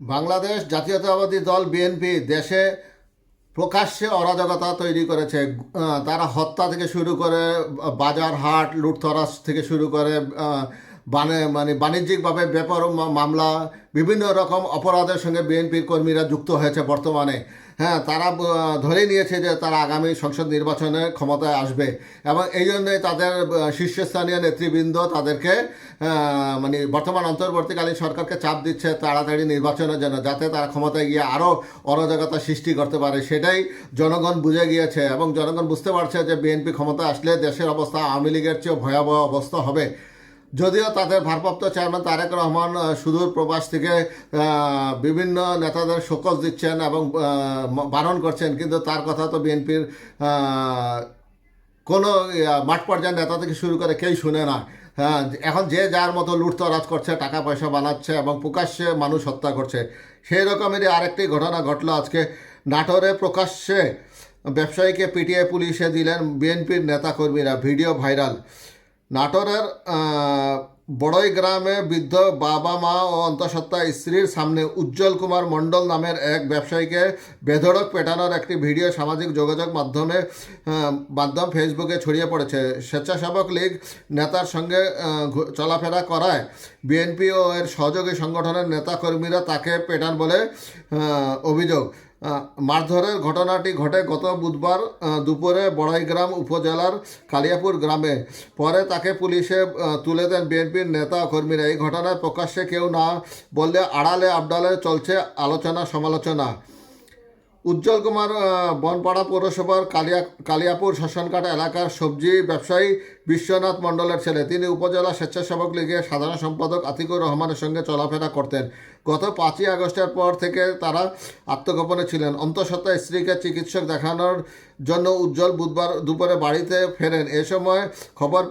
বাংলাদেশ জাতীয়তাবাদী দল বিএনপি দেশে প্রকাশ্যে অরাজকতা তৈরি করেছে। তারা হত্যা থেকে শুরু করে বাজার হাট লুটতরাজ থেকে শুরু করে মানে বাণিজ্যিকভাবে ব্যাপার মামলা, বিভিন্ন রকম অপরাধের সঙ্গে বিএনপির কর্মীরা যুক্ত হয়েছে বর্তমানে। হ্যাঁ তারা ধরে নিয়েছে যে তারা আগামী সংসদ নির্বাচনে ক্ষমতায় আসবে এবং এই জন্যই তাদের শীর্ষস্থানীয় নেতৃবৃন্দ তাদেরকে মানে বর্তমান অন্তর্বর্তীকালীন সরকারকে চাপ দিচ্ছে তাড়াতাড়ি নির্বাচনের জন্য যাতে তারা ক্ষমতায় গিয়ে আরও অরাজকতা সৃষ্টি করতে পারে। সেটাই জনগণ বুঝে গিয়েছে এবং জনগণ বুঝতে পারছে যে বিএনপি ক্ষমতায় আসলে দেশের অবস্থা আওয়ামী লীগের চেয়েও ভয়াবহ অবস্থা হবে। যদিও তাদের ভারপ্রাপ্ত চেয়ারম্যান তারেক রহমান সুদূর প্রবাস থেকে বিভিন্ন নেতাদের শোকজ দিচ্ছেন এবং বারণ করছেন। কিন্তু তার কথা তো বিএনপির কোনো মাঠ পর্যায়ের নেতা থেকে শুরু করে কেউ শুনে না। হ্যাঁ এখন যে যার মতো লুটতরাজ করছে টাকা পয়সা বানাচ্ছে এবং প্রকাশ্যে মানুষ হত্যা করছে, সেই রকমেরই আরেকটি ঘটনা ঘটলো আজকে নাটোরে প্রকাশ্যে। ব্যবসায়ীকে পিটিয়ে পুলিশে দিলেন বিএনপির নেতাকর্মীরা, ভিডিও ভাইরাল। নাটোরের বড়ই গ্রামে বৃদ্ধ বাবা, মা ও অন্তঃসত্ত্বা স্ত্রীর সামনে উজ্জ্বল কুমার মণ্ডল নামের এক ব্যবসায়ীকে বেধড়ক পেটানোর একটি ভিডিও সামাজিক যোগাযোগ মাধ্যমে মাধ্যম ফেসবুকে ছড়িয়ে পড়েছে। স্বেচ্ছাসেবক লীগ নেতার সঙ্গে চলাফেরা করায়। বিএনপি ও এর সহযোগী সংগঠনের নেতাকর্মীরা তাকে পেটান বলে অভিযোগ। মারধরের ঘটনাটি ঘটে গত বুধবার দুপুরে বড়াইগ্রাম উপজেলার কালিয়াপুর গ্রামে। পরে তাকে পুলিশে তুলে দেন বিএনপির নেতা কর্মীরা। এই ঘটনায় প্রকাশ্যে কেউ না বললে আড়ালে আবডালে চলছে আলোচনা সমালোচনা উজ্জ্বল কুমার বনপাড়া পৌরসভার কালিয়া, কালিয়াপুর শ্মশানকাট এলাকার সবজি ব্যবসায়ী বিশ্বনাথ মণ্ডলের ছেলে। তিনি উপজেলা স্বেচ্ছাসেবক লীগের সাধারণ সম্পাদক আতিকুর রহমানের সঙ্গে চলাফেরা করতেন। গত পাঁচই আগস্টের পর থেকে তারা আত্মগোপনে ছিলেন। অন্তঃসত্ত্বা স্ত্রীকে চিকিৎসক দেখানোর জন্য উজ্জ্বল বুধবার দুপুরে বাড়িতে ফেরেন। এ সময় খবর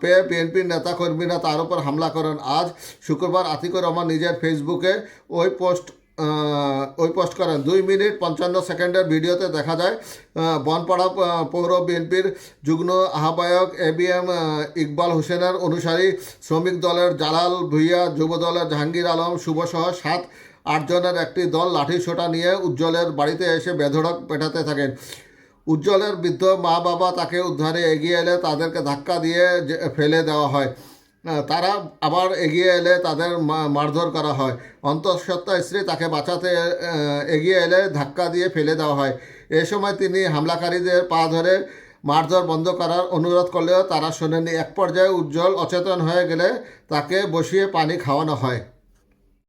পেয়ে বিএনপির নেতাকর্মীরা তার উপর হামলা করেন। আজ শুক্রবার আতিকুর রহমান নিজের ফেসবুকে ওই পোস্ট ওই পোস্ট করেন। দুই মিনিট পঞ্চান্ন সেকেন্ডের ভিডিওতে দেখা যায় বনপাড়া পৌর বিএনপির যুগ্ম আহ্বায়ক এ বি এম ইকবাল হোসেনের অনুসারী শ্রমিক দলের জালাল ভুইয়া, যুব দলের জাহাঙ্গীর আলম শুভসহ সাত আটজনের একটি দল লাঠি সোটা নিয়ে উজ্জ্বলের বাড়িতে এসে বেধড়ক পেটাতে থাকেন। উজ্জ্বলের বৃদ্ধ মা বাবা তাকে উদ্ধারে এগিয়ে এলে তাদেরকে ধাক্কা দিয়ে ফেলে দেওয়া হয়। তারা আবার এগিয়ে এলে তাদের মারধর করা হয়। অন্তঃসত্ত্বা স্ত্রী তাকে বাঁচাতে এগিয়ে এলে ধাক্কা দিয়ে ফেলে দেওয়া হয়। এ সময় তিনি হামলাকারীদের পা ধরে মারধর বন্ধ করার অনুরোধ করলেও তারা শোনেনি এক পর্যায়ে উজ্জ্বল অচেতন হয়ে গেলে তাকে বসিয়ে পানি খাওয়ানো হয়।